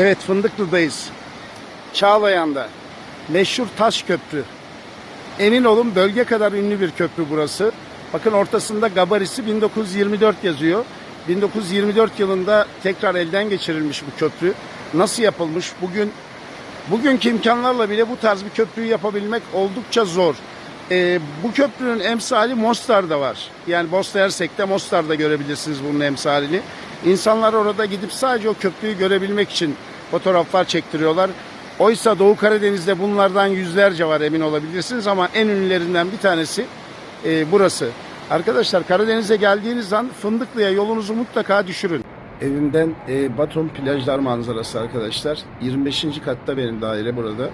Evet Fındıklı'dayız. Çağlayan'da. Meşhur Taş Köprü. Emin olun bölge kadar ünlü bir köprü burası. Bakın ortasında gabarisi 1924 yazıyor. 1924 yılında tekrar elden geçirilmiş bu köprü. Nasıl yapılmış? Bugün bugünkü imkanlarla bile bu tarz bir köprüyü yapabilmek oldukça zor. Ee, bu köprünün emsali Mostar'da var. Yani Bosna Hersek'te Mostar'da görebilirsiniz bunun emsalini. İnsanlar orada gidip sadece o köprüyü görebilmek için fotoğraflar çektiriyorlar. Oysa Doğu Karadeniz'de bunlardan yüzlerce var emin olabilirsiniz ama en ünlülerinden bir tanesi e, burası. Arkadaşlar Karadeniz'e geldiğiniz an Fındıklı'ya yolunuzu mutlaka düşürün. Evimden e, Batum plajlar manzarası arkadaşlar. 25. katta benim daire burada.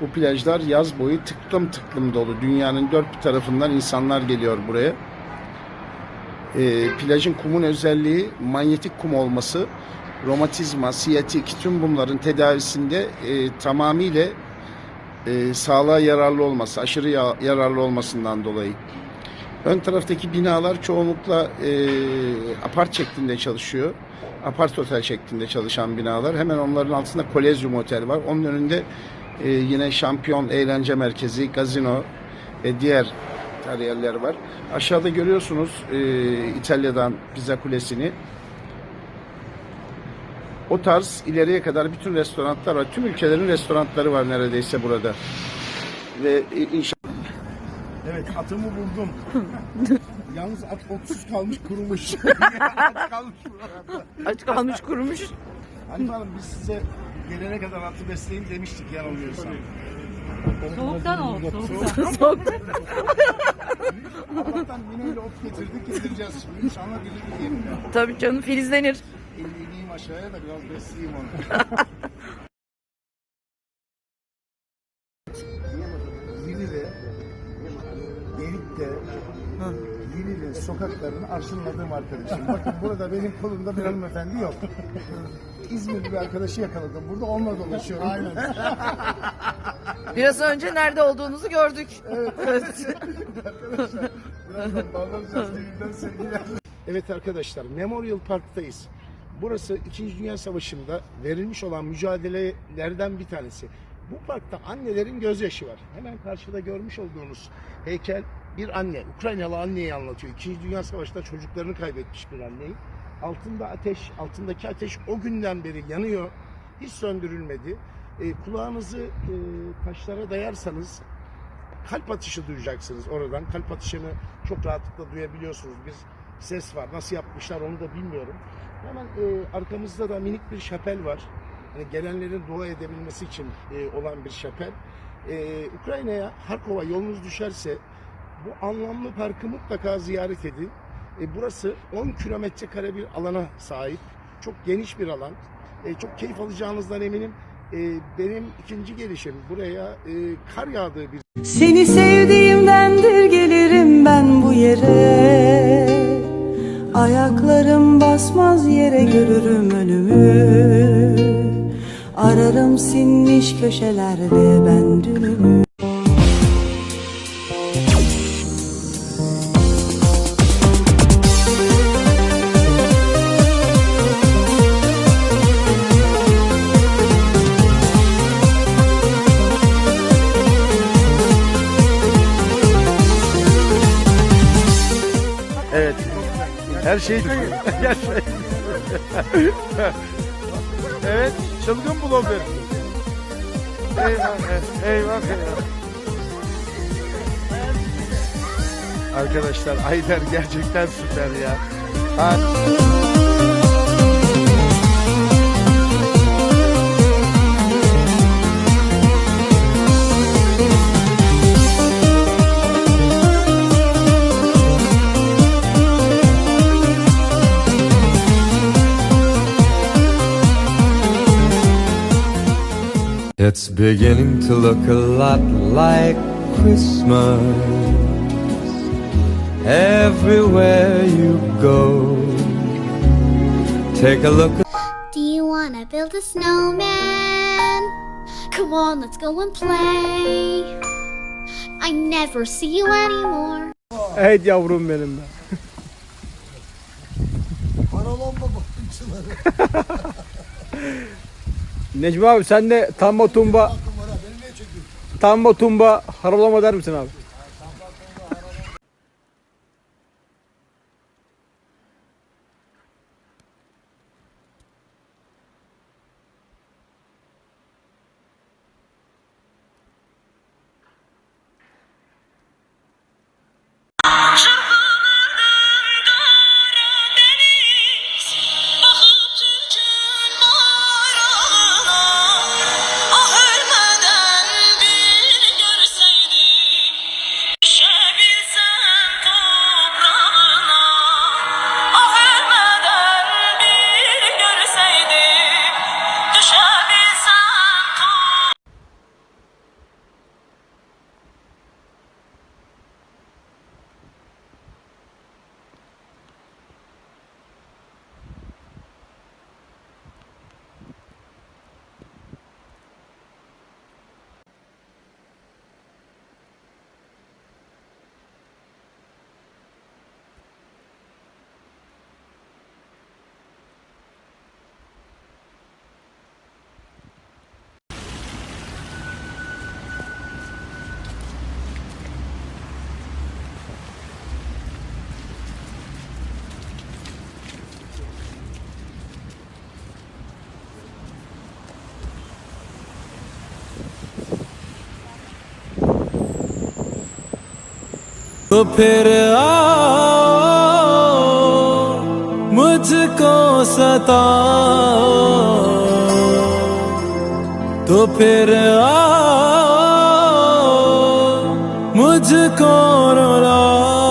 Bu plajlar yaz boyu tıklım tıklım dolu. Dünyanın dört bir tarafından insanlar geliyor buraya. E, plajın kumun özelliği manyetik kum olması. Romatizma, siyatik tüm bunların tedavisinde e, tamamıyla e, sağlığa yararlı olması, aşırı ya- yararlı olmasından dolayı. Ön taraftaki binalar çoğunlukla e, apart şeklinde çalışıyor. Apart otel şeklinde çalışan binalar. Hemen onların altında Kolezyum Otel var. Onun önünde e, yine Şampiyon Eğlence Merkezi, Gazino ve diğer kariyerler var. Aşağıda görüyorsunuz e, İtalya'dan Pizza Kulesi'ni. O tarz ileriye kadar bütün restoranlar var. Tüm ülkelerin restoranları var neredeyse burada. Ve inşallah Evet atımı buldum. Yalnız at otsuz kalmış kurumuş. at kalmış burada. Aç kalmış kurumuş. Hanım biz size gelene kadar atı besleyin demiştik yanılmıyorsam. Soğuktan o, soğuktan. Allah'tan yine öyle ot getirdik yedireceğiz şimdi. İnşallah gelir diyelim ya. Tabii canım filizlenir. İneyim aşağıya da biraz besleyeyim onu. sokaklarını arşınladığım arkadaşım. Bakın burada benim kolumda bir hanımefendi yok. İzmirli bir arkadaşı yakaladım. Burada onunla dolaşıyorum. Aynen. Biraz önce nerede olduğunuzu gördük. Birazdan bağlanacağız. TV'den sevgiler. Evet arkadaşlar Memorial Park'tayız. Burası 2. Dünya Savaşı'nda verilmiş olan mücadelelerden bir tanesi. Bu parkta annelerin gözyaşı var. Hemen karşıda görmüş olduğunuz heykel bir anne, Ukraynalı anneyi anlatıyor. 2. Dünya Savaşı'nda çocuklarını kaybetmiş bir anneyi. Altında ateş, altındaki ateş o günden beri yanıyor. Hiç söndürülmedi. E, kulağınızı e, taşlara dayarsanız kalp atışı duyacaksınız oradan. Kalp atışını çok rahatlıkla duyabiliyorsunuz. Bir ses var. Nasıl yapmışlar onu da bilmiyorum. Hemen e, arkamızda da minik bir şapel var. Hani gelenlerin dua edebilmesi için e, olan bir şapel. E, Ukrayna'ya, Harkov'a yolunuz düşerse bu anlamlı parkı mutlaka ziyaret edin. E, burası 10 kilometre kare bir alana sahip. Çok geniş bir alan. E, çok keyif alacağınızdan eminim. E, benim ikinci gelişim buraya e, kar yağdığı bir Seni sevdiğimdendir gelirim ben bu yere Ayaklarım basmaz yere görürüm ölümü Ararım sinmiş köşelerde ben dünümü Her şey Her şey. evet, çılgın blogger. Eyvah, eyvah, eyvah. Arkadaşlar Ayder gerçekten süper ya. Ha. It's beginning to look a lot like Christmas everywhere you go. Take a look Do you wanna build a snowman? Come on, let's go and play. I never see you anymore. Evet yavrum benim ben. Paralonla baktım Necmi abi sen de tamba tumba tamba tumba harolama der misin abi? तो फिर आओ मुझको सताओ। तो फिर आओ मुझको रुलाओ।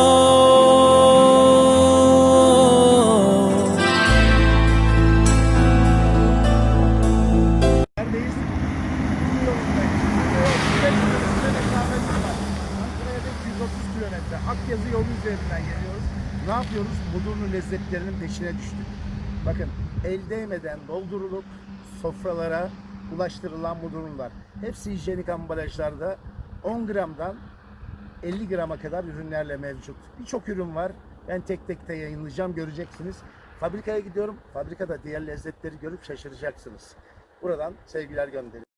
Akyazı yolu üzerinden geliyoruz. Ne yapıyoruz? Mudurnu lezzetlerinin peşine düştük. Bakın el değmeden doldurulup sofralara ulaştırılan mudurnular. Hepsi hijyenik ambalajlarda 10 gramdan 50 grama kadar ürünlerle mevcut. Birçok ürün var. Ben tek tek de yayınlayacağım göreceksiniz. Fabrikaya gidiyorum. Fabrikada diğer lezzetleri görüp şaşıracaksınız. Buradan sevgiler gönderiyorum.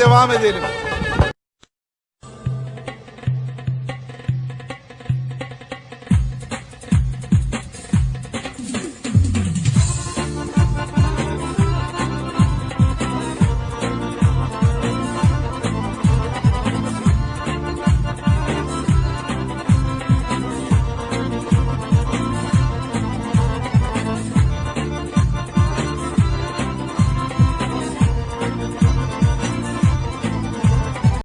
Devam edelim.